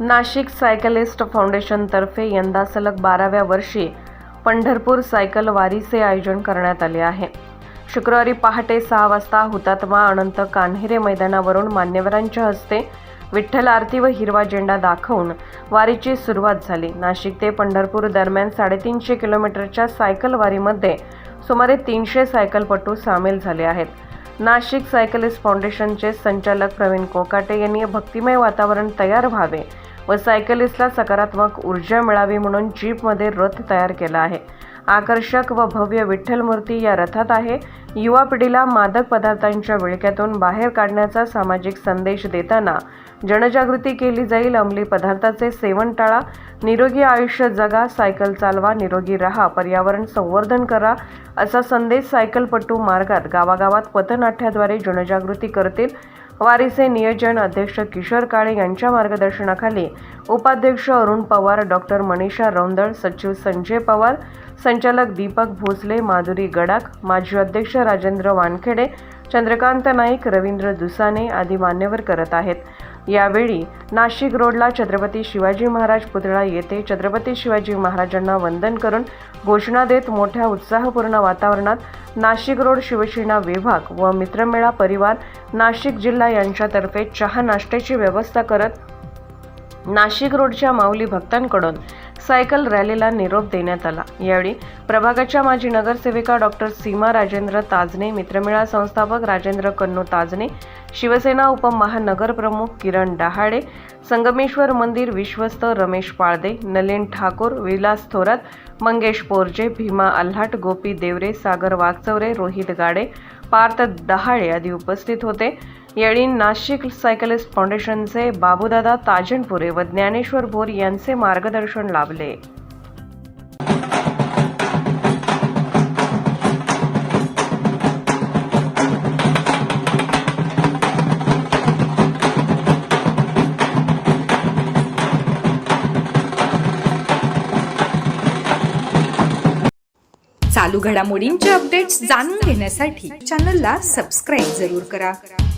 Nashik cyclist फाउंडेशनतर्फे यंदा सलग बाराव्या वर्षी पंढरपूर सायकल वारीचे आयोजन करण्यात आले आहे. शुक्रवारी पहाटे सहा वाजता हुतात्मा अनंत कान्हेरे मैदानावरून मान्यवरांच्या हस्ते विठ्ठल आरती व हिरवा झेंडा दाखवून वारीची सुरुवात झाली. नाशिक ते पंढरपूर दरम्यान साडेतीनशे किलोमीटरच्या सायकल वारीमध्ये सुमारे तीनशे सायकलपटू सामील झाले आहेत. नाशिक सायकलिस्ट फाउंडेशनचे संचालक प्रवीण कोकाटे यांनी भक्तिमय वातावरण तयार व्हावे व सायकलिस्टला सकारात्मक ऊर्जा मिळावी म्हणून जीपमध्ये रथ तयार केला आहे. आकर्षक व भव्य विठ्ठल मूर्ती या रथात आहे. युवा पिढीला मादक पदार्थांच्या विळक्यातून बाहेर काढण्याचा सामाजिक संदेश देताना जनजागृती केली जाईल. अंमली पदार्थाचे सेवन टाळा. निरोगी आयुष्य जगा. सायकल चालवा. निरोगी राहा. पर्यावरण संवर्धन करा. असा संदेश सायकलपटू मार्गात गावागावात पथनाट्याद्वारे जनजागृती करतील. वारीचे नियोजन अध्यक्ष किशोर काळे यांच्या मार्गदर्शनाखाली. उपाध्यक्ष अरुण पवार डॉक्टर मनीषा रौंदळ सचिव संजय पवार संचालक दीपक भोसले माधुरी गडाख माजी अध्यक्ष राजेंद्र वानखेडे चंद्रकांत नाईक रवींद्र दुसाने आदी मान्यवर करत आहेत. यावेळी नाशिक रोडला छत्रपती शिवाजी महाराज पुतळा येथे छत्रपती शिवाजी महाराजांना वंदन करून घोषणा देत मोठ्या उत्साहपूर्ण वातावरणात नाशिक रोड शिवसेना विभाग व मित्रमेळा परिवार नाशिक जिल्हा यांच्यातर्फे चहा नाश्त्याची व्यवस्था करत नाशिक रोडच्या माऊली भक्तांकडून सायकल रॅलीला निरोप देण्यात आला. यावेळी प्रभागाच्या माजी नगरसेविका डॉक्टर सीमा राजेंद्र ताजने मित्रमेळा संस्थापक राजेंद्र कन्नू ताजने शिवसेना उपमहानगरप्रमुख किरण डहाळे संगमेश्वर मंदिर विश्वस्त रमेश पाळदे नलिन ठाकूर विलास थोरात मंगेश पोरजे भीमा आल्हाट गोपी देवरे सागर वागचौरे रोहित गाडे पार्थ दहाळे आदी उपस्थित होते. यावेळी नाशिक सायकलिस्ट फाउंडेशनचे बाबूदादा ताजनपुरे व ज्ञानेश्वर भोर यांचे मार्गदर्शन लाभले. चालू घडामोडींचे अपडेट्स जाणून घेण्यासाठी चॅनलला सबस्क्राईब जरूर करा.